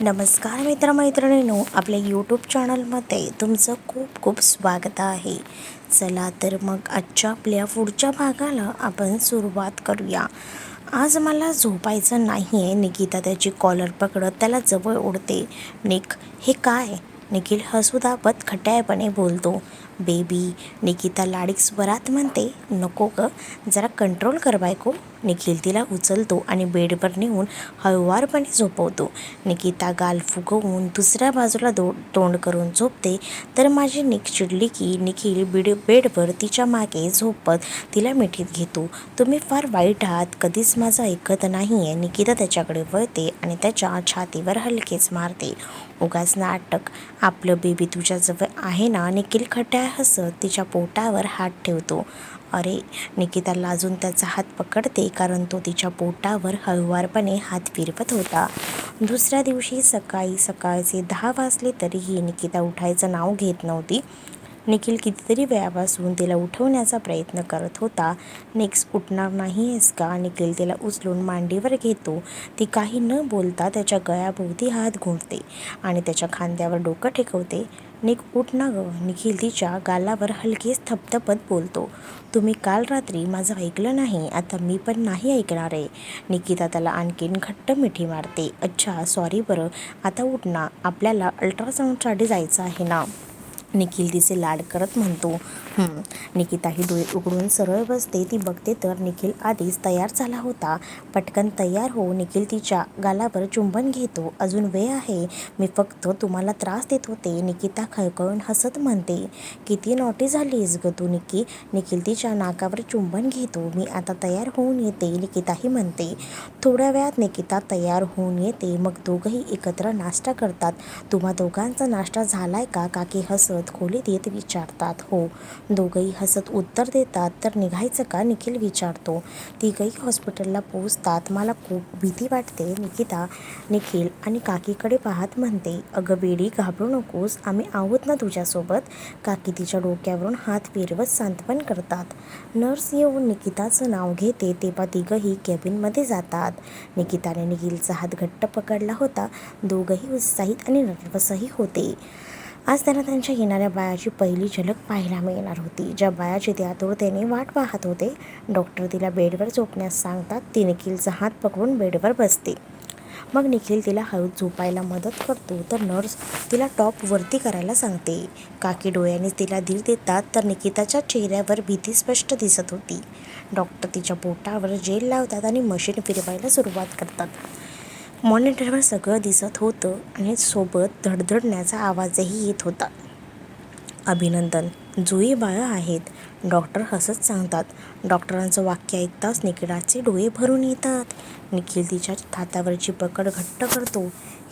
नमस्कार मित्रमैत्रिणींनो आपल्या यूट्यूब चॅनलमध्ये तुमचं खूप खूप स्वागत आहे. चला तर मग आजच्या आपल्या पुढच्या भागाला आपण सुरुवात करूया. आज मला झोपायचं नाही आहे निकिता त्याची कॉलर पकडत त्याला जवळ ओढते. निक हे काय? निखिल हसू दाबत खट्याळपणे बोलतो. बेबी निकिता लाडीक स्वरात म्हणते नको ग जरा कंट्रोल कर बायको. निखिल तिला उचलतो आणि बेडवर नेऊन हळुवारपणे झोपवतो. निकिता गाल फुगवून दुसऱ्या बाजूला दो तोंड करून झोपते. तर माझी निक चिडली की निखिल बिड बेडवर तिच्यामागे झोपत तिला मिठीत घेतो. तुम्ही फार वाईट आहात. कधीच माझं ऐकत नाही आहे निकिता त्याच्याकडे वळते आणि त्याच्या छातीवर हलकेच मारते. उगाच नाटक. आपलं बेबी तुझ्याजवळ आहे ना? निखिल खट्या हसत तिच्या पोटावर हात ठेवतो. अरे निकिता लाजून त्याचा हात पकडते कारण तो तिच्या पोटावर हळुवारपणे हात फिरवत होता. दुसऱ्या दिवशी सकाळी सकाळचे दहा वाजले तरीही निकिता उठायचं नाव घेत नव्हती. निखिल कितीतरी वेळापासून तिला उठवण्याचा प्रयत्न करत होता. नेक्स्ट उठणार नाही आहेस का? निखिल तिला उचलून मांडीवर घेतो. ती काही न बोलता त्याच्या गळ्याभोवती हात घुंटते आणि त्याच्या खांद्यावर डोकं टेकवते निक उठ ना ग. निखिल तिच्या गालावर हलकेच थपथपत बोलतो. तुम्ही काल रात्री माझं ऐकलं नाही. आता मी पण नाही ऐकणार आहे. निकिता त्याला आणखीन घट्ट मिठी मारते. अच्छा सॉरी बरं. आता उठ ना. आपल्याला अल्ट्रासाऊंडसाठी जायचं आहे ना? निखिल तिचे लाड करत म्हणतो. निकिता ही डोळे उघडून सरळ बसते. ती बघते तर निखिल आधीच तयार झाला होता. पटकन तयार हो निखिल तिच्या गालावर चुंबन घेतो. अजून वेळ आहे. मी फक्त तुम्हाला त्रास देत होते. निकिता खळखळून हसत म्हणते किती नॉटी झालीस ग तू निकी निखिल तिच्या नाकावर चुंबन घेतो. मी आता तयार होऊन येते निकिताही म्हणते. थोड्या वेळात निकिता तयार होऊन येते. मग दोघंही एकत्र नाश्ता करतात. तुम्हा दोघांचा नाश्ता झालाय का? काकी हसत खोलीत येत विचारतात. हो दोघंही हसत उत्तर देतात तर निघायचं का? निखिल विचारतो. तिघही हॉस्पिटलला पोहोचतात. मला खूप भीती वाटते निकिता निखिल आणि काकीकडे पाहत म्हणते अगं बेडी घाबरू नकोस. आम्ही आहोत ना तुझ्यासोबत. काकी तिच्या डोक्यावरून हात फिरवत सांत्वन करतात. नर्स येऊन निकिताचं नाव घेते तेव्हा तिघंही कॅबिनमध्ये जातात. निकिताने निखिलचा हात घट्ट पकडला होता. दोघंही उत्साहित आणि नर्वसही होते. आज त्यांना त्यांच्या येणाऱ्या बायाची पहिली झलक पाहायला मिळणार होती. ज्या बायाची ते आतुरतेने वाट पाहत होते. डॉक्टर तिला बेडवर झोपण्यास सांगतात. ती निखिलचा हात पकडून बेडवर बसते. मग निखिल तिला हळूच झोपायला मदत करतो तर नर्स तिला टॉप वरती करायला सांगते. काकी डोळ्यांनी तिला धीर देतात तर निकिताच्या चेहऱ्यावर भीती स्पष्ट दिसत होती. डॉक्टर तिच्या बोटावर जेल लावतात आणि मशीन फिरवायला सुरुवात करतात. मॉनिटरवर सगळं दिसत होतं आणि सोबत धडधडण्याचा आवाजही येत होता. अभिनंदन. जुई बाळं आहेत. डॉक्टर हसत सांगतात. डॉक्टरांचं वाक्य ऐकताच निखिलाचे डोळे भरून येतात. निखिल तिच्या हातावरची पकड घट्ट करतो.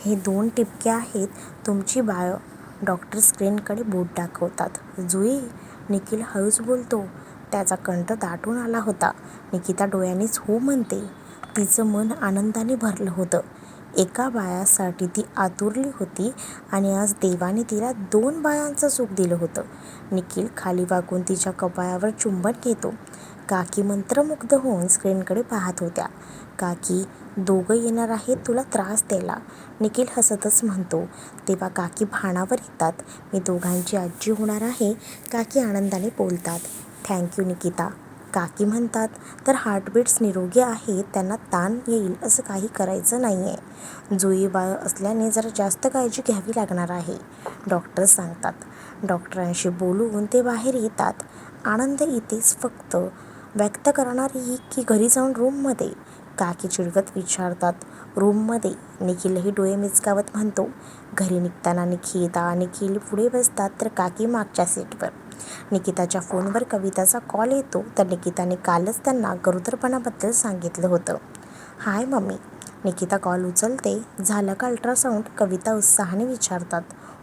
हे दोन टिपके आहेत. तुमची बाळं डॉक्टर स्क्रीनकडे बोट दाखवतात. जुई निखिल हळूच बोलतो. त्याचा कंठ दाटून आला होता. निकिता डोळ्यांनीच हो म्हणते. तिचं मन आनंदाने भरलं होतं. एका बाळासाठी ती आतुरली होती आणि आज देवाने तिला दोन बाळांचं सुख दिलं होतं. निखिल खाली वाकून तिच्या कपाळावर चुंबन घेतो. काकी मंत्रमुग्ध होऊन स्क्रीनकडे पाहत होत्या. काकी दोघं येणार आहेत तुला त्रास द्यायला. निखिल हसतच म्हणतो. तेव्हा काकी भाणावर येतात. मी दोघांची आजी होणार आहे. काकी आनंदाने बोलतात. Thank you Nikita. काकी म्हणतात तर हार्टबीट्स निरोगी आहेत त्यांना ताण येईल असं काही करायचं नाही आहे जुई बाळ असल्याने जरा जास्त काळजी घ्यावी लागणार आहे. डॉक्टर सांगतात. डॉक्टरांशी बोलून ते बाहेर येतात. आनंद इथेच फक्त व्यक्त करणारी की घरी जाऊन रूममध्ये काकी चिडवत विचारतात रूममध्ये निखिलही डोळे मिचकावत म्हणतो घरी निघताना निखिता निखिल पुढे बसतात तर काकी मागच्या सीटवर निकिताच्या फोनवर कविताचा कॉल येतो तर निकिताने कालच त्यांना गरोदरपणाबद्दल सांगितलं होतं. हाय मम्मी. निकिता कॉल उचलते. झालं का अल्ट्रासाऊंड? कविता उत्साहाने विचारतात.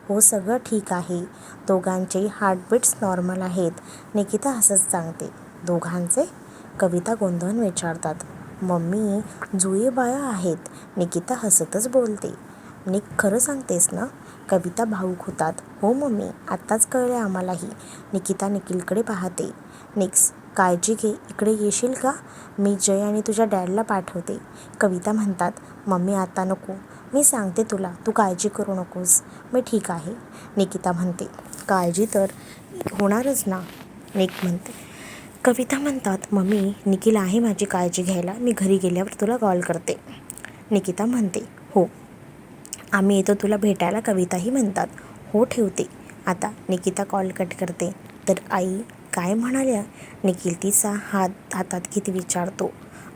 हो सगळं ठीक आहे. दोघांचे हार्टबीट्स नॉर्मल आहेत. निकिता हसत सांगते. दोघांचे? कविता गोंधळून विचारतात. मम्मी जुई बाया आहेत. निकिता हसतच बोलते. निक खरं सांगतेस ना? कविता भाऊक होतात. हो मम्मी आत्ताच कळले आम्हालाही. निकिता निखिलकडे पाहते. निक्स काळजी घे इकडे येशील का? मी जय आणि तुझ्या डॅडला पाठवते. कविता म्हणतात मम्मी आता नको. मी सांगते तुला तू काळजी करू नकोस. मी ठीक आहे. निकिता म्हणते काळजी तर होणारच ना? निक म्हणते कविता म्हणतात मम्मी निखिल आहे माझी काळजी घ्यायला. मी घरी गेल्यावर तुला कॉल करते. निकिता म्हणते आम्ही येतो तुला भेटायला कविताही म्हणतात. हो ठेवते. आता निकिता कॉल कट करते. तर आई काय म्हणाल्या? निखिल तिचा हात हातात घेत विचारतो.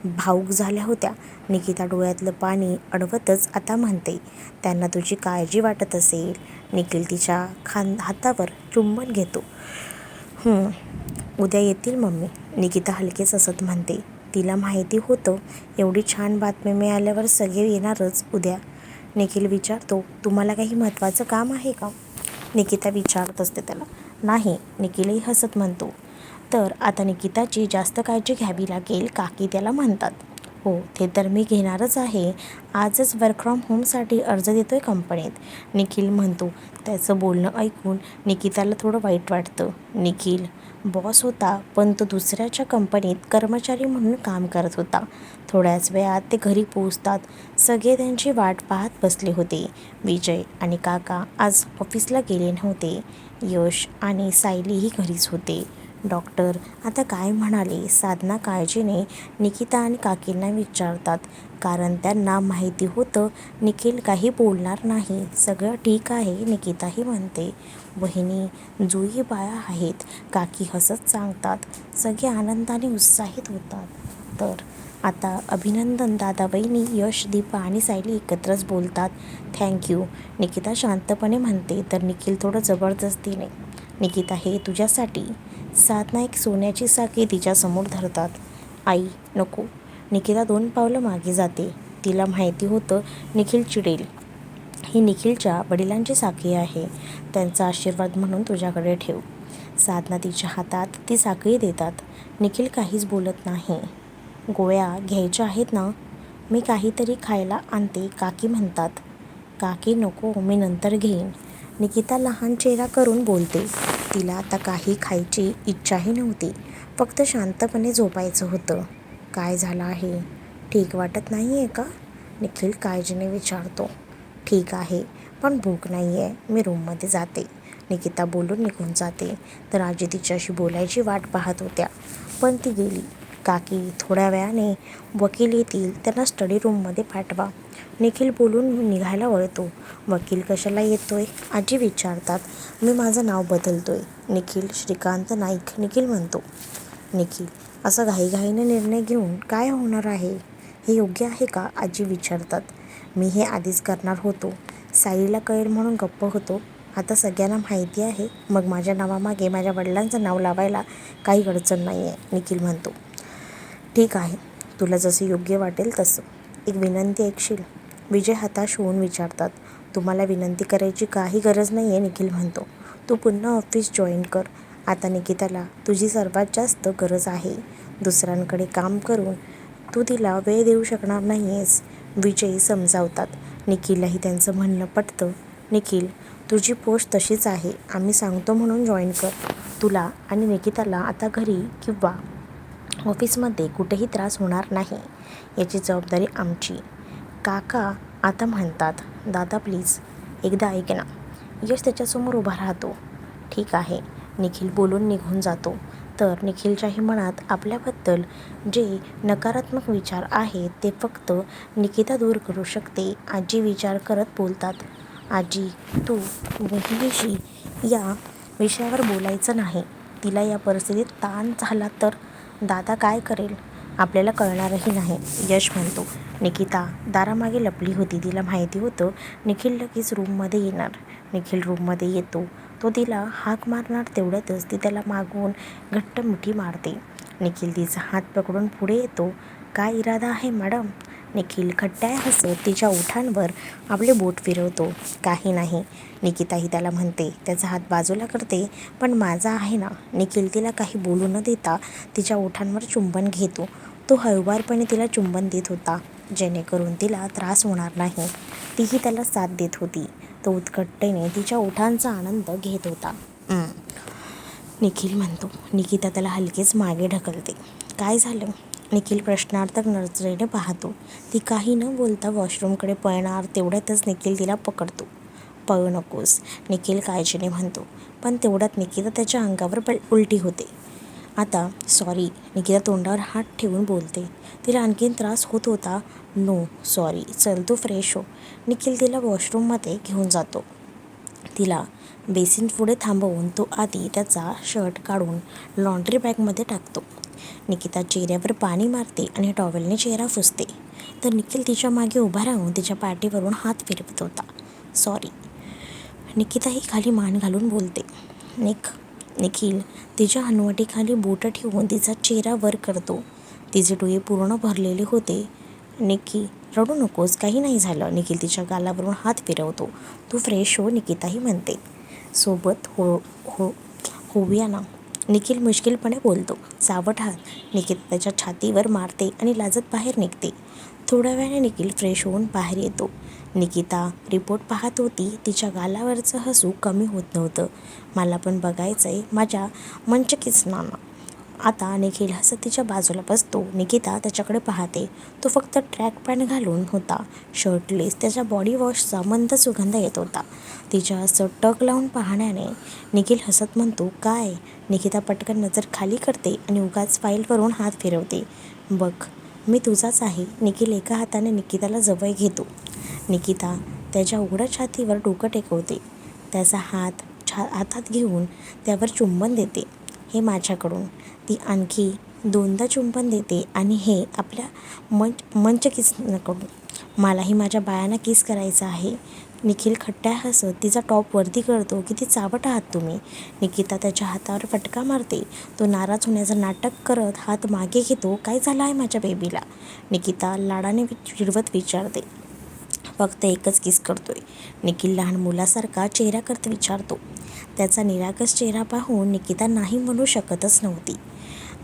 भाऊक झाल्या होत्या. निकिता डोळ्यातलं पाणी अडवतच आता म्हणते त्यांना तुझी काळजी वाटत असेल. निखिल तिच्या खान हातावर चुंबन घेतो. उद्या येतील मम्मी. निकिता हलकेच असत म्हणते तिला माहिती होतं एवढी छान बातमी मिळाल्यावर सगळे येणारच उद्या. निखिल विचारतो तुम्हाला काही महत्त्वाचं काम आहे का? निकिता विचारत असते त्याला. नाही निखिलही हसत म्हणतो. तर आता निकिताची जास्त काळजी घ्यावी लागेल काकी त्याला म्हणतात? हो ते तर मी घेणारच आहे. आजच वर्क फ्रॉम होमसाठी अर्ज देतो आहे कंपनीत. निखिल म्हणतो. त्याचं बोलणं ऐकून निकिताला थोडं वाईट वाटतं. निखिल बॉस होता पण तो दुसऱ्याच्या कंपनीत कर्मचारी म्हणून काम करत होता. थोड्याच वेळात ते घरी पोहोचतात. सगळे त्यांची वाट पाहत बसले होते. विजय आणि काका आज ऑफिसला गेले नव्हते. यश आणि सायलीही घरीच होते. डॉक्टर आता काय म्हणाले साधना काळजीने निकिता आणि काकींना विचारतात. कारण त्यांना माहिती होतं निखिल काही बोलणार नाही. सगळं ठीक आहे निकिताही म्हणते. वहिनी जुई बाया आहेत. काकी हसत सांगतात. सगळे आनंदाने उत्साहित होतात. तर आता अभिनंदन दादा बहिणी यश दीपा आणि सायली एकत्रच बोलतात. थँक्यू निकिता शांतपणे म्हणते तर निखिल थोडं जबरदस्तीने निकिता हे तुझ्यासाठी. साधना एक सोन्याची साखळी तिच्यासमोर धरतात. आई नको. निकिता दोन पावलं मागे जाते. तिला माहिती होतं निखिल चिडेल. ही निखिलच्या वडिलांची साखळी आहे. त्यांचा आशीर्वाद म्हणून तुझ्याकडे ठेव. साधना तिच्या हातात ती साखळी देतात. निखिल काहीच बोलत नाही. गोळ्या घ्यायच्या आहेत ना? मी काहीतरी खायला आणते काकी म्हणतात. काकी नको मी नंतर घेईन. निकिता लहान चेहरा करून बोलते. तिला आता काही खायची इच्छाही नव्हती. फक्त शांतपणे झोपायचं होतं. काय झालं आहे? ठीक वाटत नाही आहे का? निखिल काळजीने विचारतो. ठीक आहे पण भूक नाही आहे मी रूममध्ये जाते. निकिता बोलून निघून जाते. तर आजी तिच्याशी बोलायची वाट पाहत होत्या. पण ती गेली. काकी थोड्या वेळाने वकील येतील त्यांना स्टडी रूममध्ये पाठवा. निखिल बोलून निघायला वळतो. वकील कशाला येतोय? आजी विचारतात. मी माझं नाव बदलतोय. निखिल श्रीकांत नाईक निखिल म्हणतो. निखिल असा घाईघाईने निर्णय घेऊन काय होणार आहे? हे योग्य आहे का? आजी विचारतात. मी हे आधीच करणार होतो. साईला कळेल म्हणून गप्प होतो. आता सगळ्यांना माहिती आहे. मग माझ्या नावामागे माझ्या वडिलांचं नाव लावायला काही अडचण नाही आहे निखिल म्हणतो. ठीक आहे. तुला जसं योग्य वाटेल तसं. एक विनंती ऐकशील? विजय हताश होऊन विचारतात. तुम्हाला विनंती करायची काही गरज नाही आहे निखिल म्हणतो. तू पुन्हा ऑफिस जॉईन कर. आता निकिताला तुझी सर्वात जास्त गरज आहे. दुसऱ्यांकडे काम करून तू तिला वेळ देऊ शकणार नाही आहेस विजयी समजावतात. निखिललाही त्यांचं म्हणणं पटतं. निखिल तुझी पोस्ट तशीच आहे. आम्ही सांगतो म्हणून जॉईन कर. तुला आणि निकिताला आता घरी किंवा ऑफिसमध्ये कुठेही त्रास होणार नाही. याची जबाबदारी आमची. काका आता म्हणतात. दादा प्लीज एकदा ऐक ना. यश त्याच्यासमोर उभा राहतो. ठीक आहे. निखिल बोलून निघून जातो. तर निखिलच्याही मनात आपल्याबद्दल जे नकारात्मक विचार आहेत ते फक्त निकिता दूर करू शकते आजी विचार करत बोलतात आजी तू वहिनीशी या विषयावर बोलायचं नाही. तिला या परिस्थितीत ताण झाला तर दादा काय करेल? आपल्याला कळणारही नाही यश म्हणतो. निकिता दारामागे लपली होती. तिला माहिती होतं निखिल लगेच रूममध्ये येणार. निखिल रूममध्ये येतो. तो तिला हाक मारणार तेवढ्यातच ती त्याला मागून घट्ट मिठी मारते. निखिल तिचा हात पकडून पुढे येतो. काय इरादा आहे मॅडम? निखिल खट्ट्याय हसत तिच्या ओठांवर आपले बोट फिरवतो. काही नाही निकिताही त्याला म्हणते. त्याचा हात बाजूला करते पण माझा आहे ना. निखिल तिला काही बोलू न देता तिच्या ओठांवर चुंबन घेतो. तो हळुवारपणे तिला चुंबन देत होता. जेणेकरून तिला त्रास होणार नाही. तीही त्याला साथ देत होती. तो उत्कटतेने तिच्या ओठांचा आनंद घेत होता. निखिल म्हणतो निकिता त्याला हलकेच मागे ढकलते. काय झालं? निखिल प्रश्नार्थक नजरेने पाहतो. ती काही न बोलता वॉशरूमकडे पळणार तेवढ्यातच निखिल तिला पकडतो. पळू नकोस निखिल काळजीने म्हणतो. पण तेवढ्यात निकिता त्याच्या अंगावर पल उलटी होते. आता सॉरी निकिता तोंडावर हात ठेवून बोलते. तिला आणखीन त्रास होत होता. नो सॉरी चल तू फ्रेश हो. निखिल तिला वॉशरूममध्ये घेऊन जातो. तिला बेसिन पुढे थांबवून तो आधी त्याचा शर्ट काढून लॉन्ड्री बॅगमध्ये टाकतो. निकिता चेहऱ्यावर पाणी मारते आणि टॉवेलने चेहरा फुसते तर निखिल तिच्यामागे उभा राहून तिच्या पाठीवरून हात फिरवत होता. सॉरी निकिता ही खाली मान घालून बोलते. निक निखिल तिच्या हनुवटीखाली बोटं ठेवून तिचा चेहरा वर करतो. तिचे डोळे पूर्ण भरलेले होते. निकी रडू नकोस काही नाही झालं. निखिल तिच्या गालावरून हात फिरवतो. तू फ्रेश हो निकिताही म्हणते. सोबत हो हो होऊया ना? निखिल मुश्किलपणे बोलतो. सावट हात. निकिता त्याच्या छातीवर मारते आणि लाजत बाहेर निघते. थोड्या वेळाने निखिल फ्रेश होऊन बाहेर येतो. निकिता रिपोर्ट पाहत होती. तिच्या गालावरचं हसू कमी होत नव्हतं. मला पण बघायचं आहे माझ्या मंचकिसनांना आता निखिल हसत तिच्या बाजूला बसतो. निकिता त्याच्याकडे पाहते. तो फक्त ट्रॅक पॅन्ट घालून होता. शर्टलेस त्याच्या बॉडी वॉशचा मंद सुगंध येत होता. तिच्या असं टक लावून पाहण्याने निखिल हसत म्हणतो काय? निकिता पटकन नजर खाली करते आणि उगाच फाईलवरून हात फिरवते. बघ मी तुझाच आहे. निखिल एका हाताने निकिताला जवळ घेतो. निकिता त्याच्या उघड्या छातीवर डोकं टेकवते. त्याचा हात छा हातात घेऊन त्यावर चुंबन देते. हे माझ्याकडून. ती आणखी दोनदा चुंबन देते आणि हे आपल्या मंच मंच किसकडून मलाही माझ्या बायांना किस करायचं आहे? निखिल खट्ट्या हसत तिचा टॉप वरती करतो की ती चावट आहात तुम्ही? निकिता त्याच्या हातावर फटका मारते. तो नाराज होण्याचं नाटक करत हात मागे घेतो. काय झालं आहे माझ्या बेबीला निकिता लाडाने चिडवत विचारते. फक्त एकच किस करतोय. निखिल लहान मुलासारखा चेहरा करत विचारतो. त्याचा निरागस चेहरा पाहून निकिता नाही म्हणू शकतच नव्हती.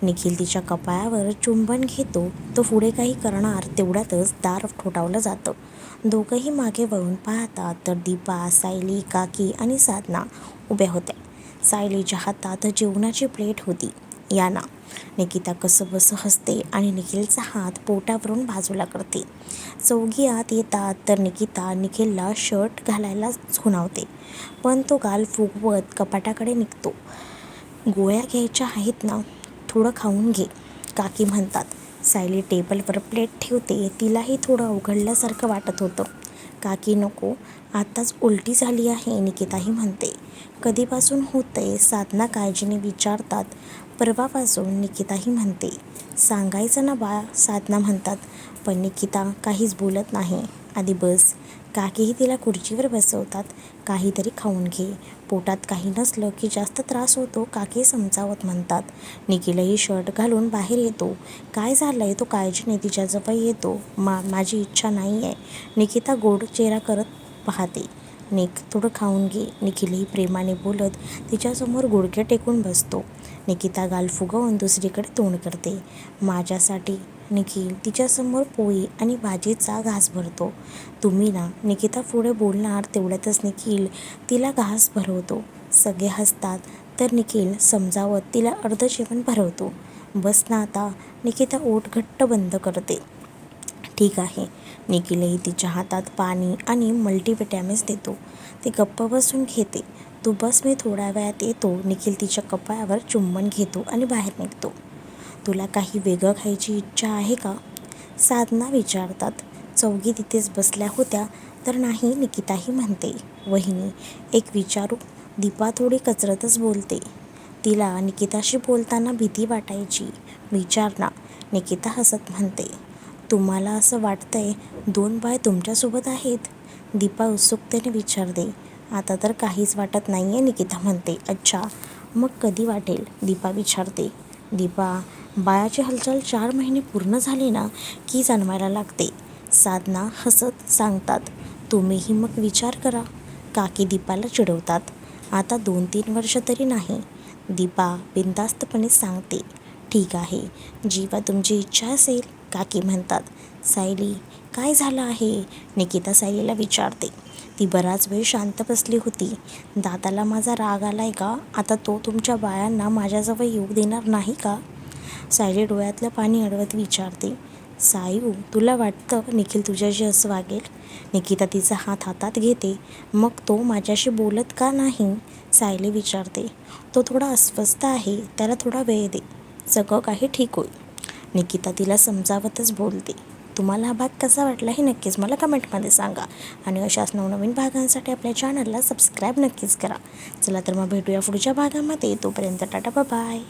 निखिल तिच्या कपाळावर चुंबन घेतो. तो पुढे काही करणार तेवढ्यातच दार ठोठावलं जातं. दोघंही मागे वळून पाहतात तर दीपा सायली काकी आणि साधना उभ्या होत्या. सायलीच्या हातात जेवणाची प्लेट होती. याना निकिता कसंबसं हसते आणि निखिलचा हात पोटावरून बाजूला करते. चौघी आत येतात तर निकिता निखिलला शर्ट घालायला खुणावते पण तो गाल फुगवत कपाटाकडे निघतो. गोळ्या घ्यायच्या आहेत ना? थोडं खाऊन घे काकी म्हणतात. सायली टेबलवर प्लेट ठेवते. तिलाही थोडं अवघडल्यासारखं वाटत होतं. काकी नको आत्ताच उलटी झाली आहे निकिताही म्हणते. कधीपासून होतंय? साधना काळजीने विचारतात. परवापासून निकिताही म्हणते सांगायचं ना बा साधना म्हणतात पण निकिता काहीच बोलत नाही. आधी बस. काकीही तिला खुर्चीवर बसवतात. काहीतरी खाऊन घे. पोटात काही नसलं की जास्त त्रास होतो काकी समजावत म्हणतात. निखिलही शर्ट घालून बाहेर येतो. काय झालं आहे तो काळजीने तिच्याजवळ येतो. मा माझी इच्छा नाही आहे निकिता गोड चेहरा करत पाहते. निक थोडं खाऊन घे. निखिलही प्रेमाने बोलत तिच्यासमोर गुडघे टेकून बसतो. निकिता गाल फुगवून दुसरीकडे तोंड करते. माझ्यासाठी निखिल तिच्यासमोर पोळी आणि भाजीचा घास भरतो. तुम्ही ना निकिता पुढे बोलणार तेवढ्यातच निखिल तिला घास भरवतो. सगळे हसतात तर निखिल समजावत तिला अर्ध जेवण भरवतो. बस ना आता निकिता ओठ घट्ट बंद करते. ठीक आहे निखिलही तिच्या हातात पाणी आणि मल्टीविटॅमिन्स देतो. ती गप्प बसून घेते. तू बस मी थोड्या वेळात येतो निखिल तिच्या कपाळावर चुंबन घेतो आणि बाहेर निघतो. तुला काही वेगळं खायची इच्छा आहे का? साधना विचारतात. चौघी तिथेच बसल्या होत्या तर नाही निकिताही म्हणते. वहिनी एक विचारू? दीपा थोडी कचरतच बोलते. तिला निकिताशी बोलताना भीती वाटायची. विचार ना निकिता हसत म्हणते. तुम्हाला असं वाटतंय दोन बाय तुमच्यासोबत आहेत? दीपा उत्सुकतेने विचारते. आता तर काहीच वाटत नाही आहे निकिता म्हणते अच्छा मग कधी वाटेल? दीपा विचारते. दीपा बाळाची हालचाल चार महिने पूर्ण झाले ना की जाणवायला लागते. साधना हसत सांगतात तुम्हीही मग विचार करा. काकी दीपाला चिडवतात आता दोन तीन वर्ष तरी नाही. दीपा बिनधास्तपणे सांगते ठीक आहे जीवा तुमची इच्छा असेल काकी म्हणतात. सायली काय झालं आहे? निकिता सायलीला विचारते. ती बराच वेळ शांत बसली होती. दादाला माझा राग आलाय का? आता तो तुमच्या बाळांना माझ्याजवळ येऊ देणार नाही का? सायली डोळ्यातलं पाणी अडवत विचारते. सायू तुला वाटतं निखिल तुझ्याशी असं वागेल? निकिता तिचा हात हातात घेते. मग तो माझ्याशी बोलत का नाही? सायली विचारते. तो थोडा अस्वस्थ आहे त्याला थोडा वेळ दे. सगळं काही ठीक होईल. निकिता तिला समजावतच बोलते. तुम्हाला हा भाग कसा वाटला हे नक्कीच मला कमेंटमध्ये सांगा. आणि अशाच नवनवीन भागांसाठी आपल्या चॅनलला सबस्क्राईब नक्कीच करा. चला तर मग भेटूया पुढच्या भागामध्ये. तोपर्यंत टाटा बाय